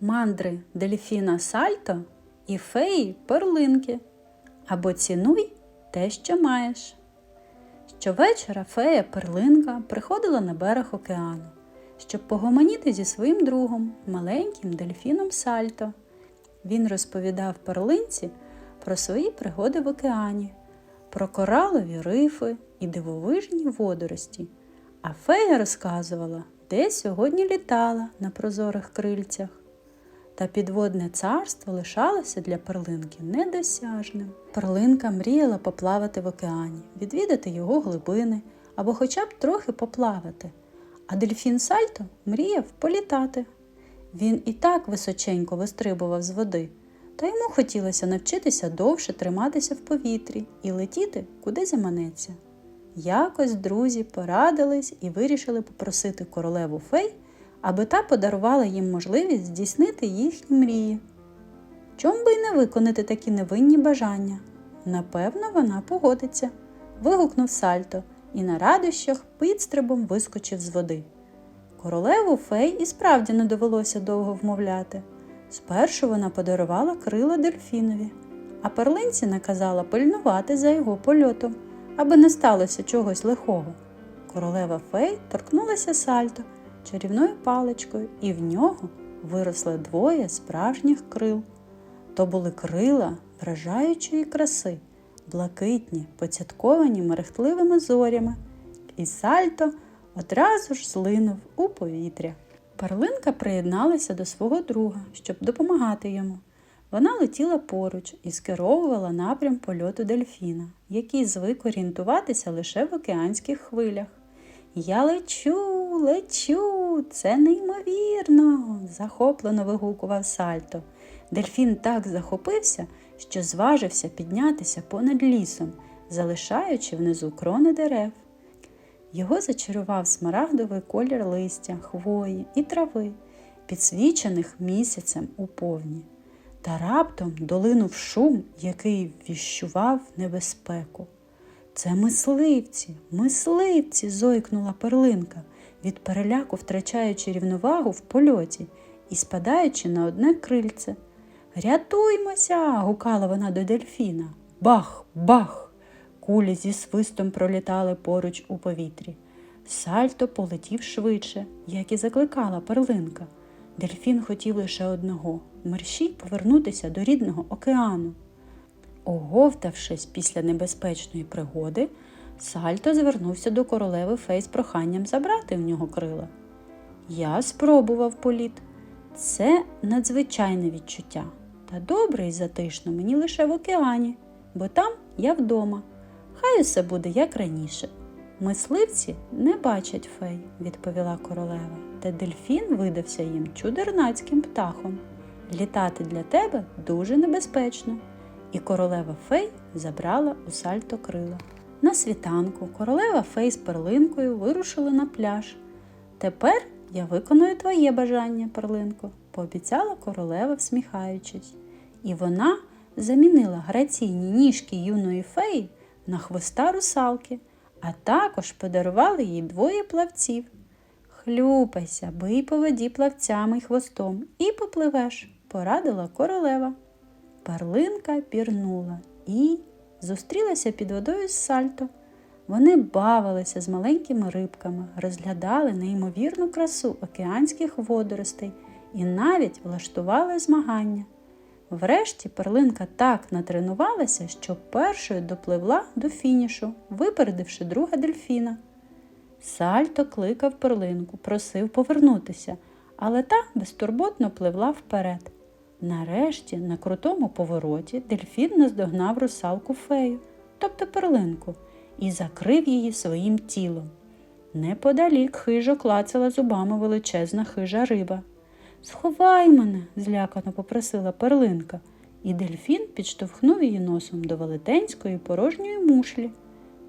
мандри дельфіна сальто і феї перлинки. Або цінуй те, що маєш. Щовечора фея перлинка приходила на берег океану, щоб погомоніти зі своїм другом, маленьким дельфіном Сальто. Він розповідав перлинці про свої пригоди в океані, про коралові рифи і дивовижні водорості. А фея розказувала, де сьогодні літала на прозорих крильцях. Та підводне царство лишалося для перлинки недосяжним. Перлинка мріяла поплавати в океані, відвідати його глибини або хоча б трохи поплавати. А дельфін Сальто мріяв політати. Він і так височенько вистрибував з води, та йому хотілося навчитися довше триматися в повітрі і летіти куди заманеться. Якось друзі порадились і вирішили попросити королеву фей, аби та подарувала їм можливість здійснити їхні мрії. Чом би й не виконати такі невинні бажання? Напевно, вона погодиться, вигукнув Сальто і на радощах підстрибом вискочив з води. Королеву фей і справді не довелося довго вмовляти. Спершу вона подарувала крила дельфінові, а перлинці наказала пильнувати за його польотом, аби не сталося чогось лихого. Королева фей торкнулася сальто чарівною паличкою, і в нього виросли двоє справжніх крил. То були крила вражаючої краси, блакитні, поцятковані мерехтливими зорями, і сальто одразу ж злинув у повітря. Перлинка приєдналася до свого друга, щоб допомагати йому. Вона летіла поруч і скеровувала напрям польоту дельфіна, який звик орієнтуватися лише в океанських хвилях. Я лечу, лечу, це неймовірно, захоплено вигукував Сальто. Дельфін так захопився, що зважився піднятися понад лісом, залишаючи внизу крони дерев. Його зачарував смарагдовий колір листя, хвої і трави, підсвічених місяцем у повні. Та раптом долинув шум, який віщував небезпеку. Це мисливці, мисливці, зойкнула перлинка, від переляку втрачаючи рівновагу в польоті і спадаючи на одне крильце. Рятуймося. гукала вона до дельфіна. Бах, бах! Кулі зі свистом пролітали поруч у повітрі. Сальто полетів швидше, як і закликала перлинка. Дельфін хотів лише одного мерщій повернутися до рідного океану. Оговтавшись після небезпечної пригоди, Сальто звернувся до королеви Фей з проханням забрати в нього крила. Я спробував політ. Це надзвичайне відчуття. Та добре і затишно мені лише в океані, бо там я вдома. Хай усе буде як раніше. Мисливці не бачать фей, відповіла королева, та дельфін видався їм чудернацьким птахом. Літати для тебе дуже небезпечно. І королева фей забрала у сальто крила. На світанку королева фей з перлинкою вирушили на пляж. Тепер я виконую твоє бажання, перлинко, пообіцяла королева, всміхаючись. І вона замінила граційні ніжки юної феї на хвоста русалки, а також подарували їй двоє плавців. Хлюпайся, бий по воді плавцями й хвостом і попливеш, порадила королева. Перлинка пірнула і зустрілася під водою з сальто. Вони бавилися з маленькими рибками, розглядали неймовірну красу океанських водоростей і навіть влаштували змагання. Врешті перлинка так натренувалася, що першою допливла до фінішу, випередивши друга дельфіна. Сальто кликав перлинку, просив повернутися, але та безтурботно пливла вперед. Нарешті, на крутому повороті, дельфін наздогнав русалку фею, тобто перлинку, і закрив її своїм тілом. Неподалік хижо клацала зубами величезна хижа риба. Сховай мене, злякано попросила перлинка, і дельфін підштовхнув її носом до велетенської порожньої мушлі.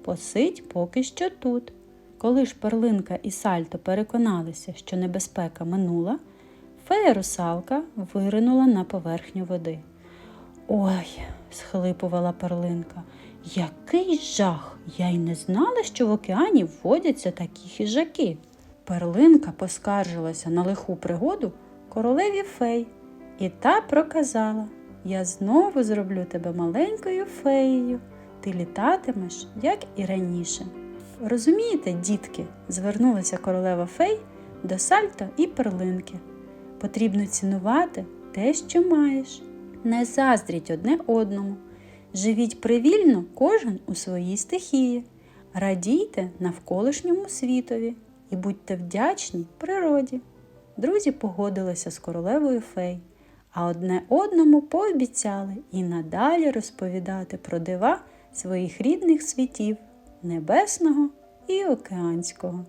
Посидь поки що тут. Коли ж перлинка і сальто переконалися, що небезпека минула, фея русалка виринула на поверхню води. Ой, схлипувала перлинка, який жах! Я й не знала, що в океані водяться такі хижаки. Перлинка поскаржилася на лиху пригоду королеві фей І та проказала Я знову зроблю тебе маленькою феєю. Ти літатимеш, як і раніше. Розумієте, дітки, звернулася королева фей до сальто і перлинки. Потрібно цінувати те, що маєш. Не заздріть одне одному. Живіть привільно кожен у своїй стихії. Радійте навколишньому світові і будьте вдячні природі. Друзі погодилися з королевою фей, а одне одному пообіцяли і надалі розповідати про дива своїх рідних світів небесного і океанського.